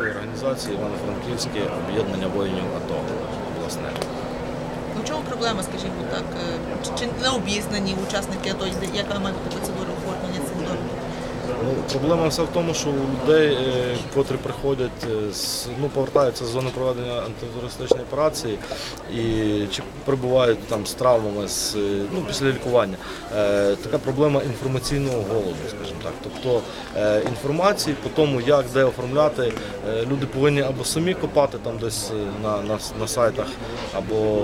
Організації Івано-Франківське об'єднання воїнів АТО обласне. У чому проблема, скажімо так? Е, Чи- не обізнані учасники АТО, яка має бути процедура? Ну, проблема вся в тому, що у людей, е, котрі приходять е, з ну, повертаються з зони проведення антитерористичної операції і чи прибувають там з травмами з, е, ну, після лікування, е, така проблема інформаційного голоду, скажімо так. Тобто е, інформації по тому, як де оформляти, е, люди повинні або самі копати там десь на, на, на сайтах, або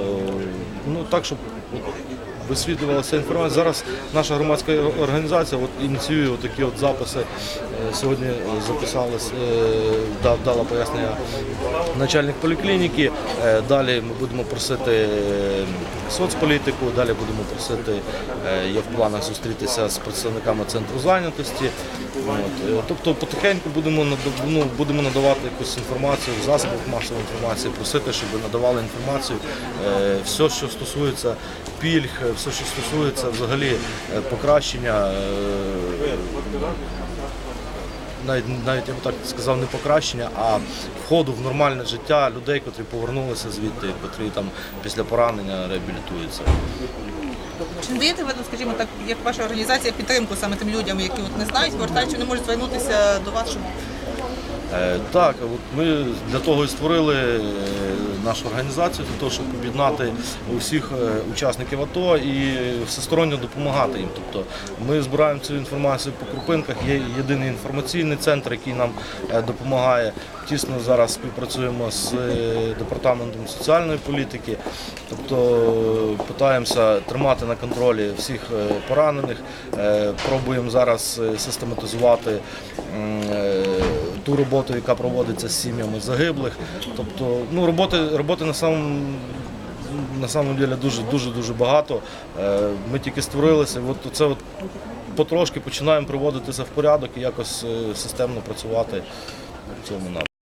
ну так, щоб висвітлювалася інформація. Зараз наша громадська організація от, ініціює такі от записи. Е, Сьогодні записались, е, дала пояснення начальник поліклініки. Е, Далі ми будемо просити соцполітику, далі будемо просити, є в планах зустрітися з представниками центру зайнятості. От. Тобто потихеньку будемо, ну, будемо надавати якусь інформацію в засобах масової інформації, просити, щоб надавали інформацію. Все, що стосується пільг, все, що стосується взагалі е, покращення. е, Навіть, навіть я б так сказав, не покращення, а входу в нормальне життя людей, котрі повернулися звідти, котрі там після поранення реабілітуються. Чи не даєте ви, ну, скажімо так, як ваша організація підтримку саме тим людям, які от не знають, повертають, чи не можуть звернутися до вас, щоб Так, от ми для того і створили е, нашу організацію, для того, щоб об'єднати усіх е, учасників АТО і всесторонньо допомагати їм. Тобто ми збираємо цю інформацію по крупинках. Є єдиний інформаційний центр, який нам е, допомагає. Тісно зараз співпрацюємо з е, департаментом соціальної політики, тобто питаємося тримати на контролі всіх е, поранених. Е, Пробуємо зараз е, систематизувати е, ту роботу, яка проводиться з сім'ями загиблих. Тобто, ну, роботи, роботи на самому на самом деле дуже дуже дуже багато. Е, Ми тільки створилися. От це от потрошки починаємо приводитися в порядок і якось е, системно працювати в цьому напрямку.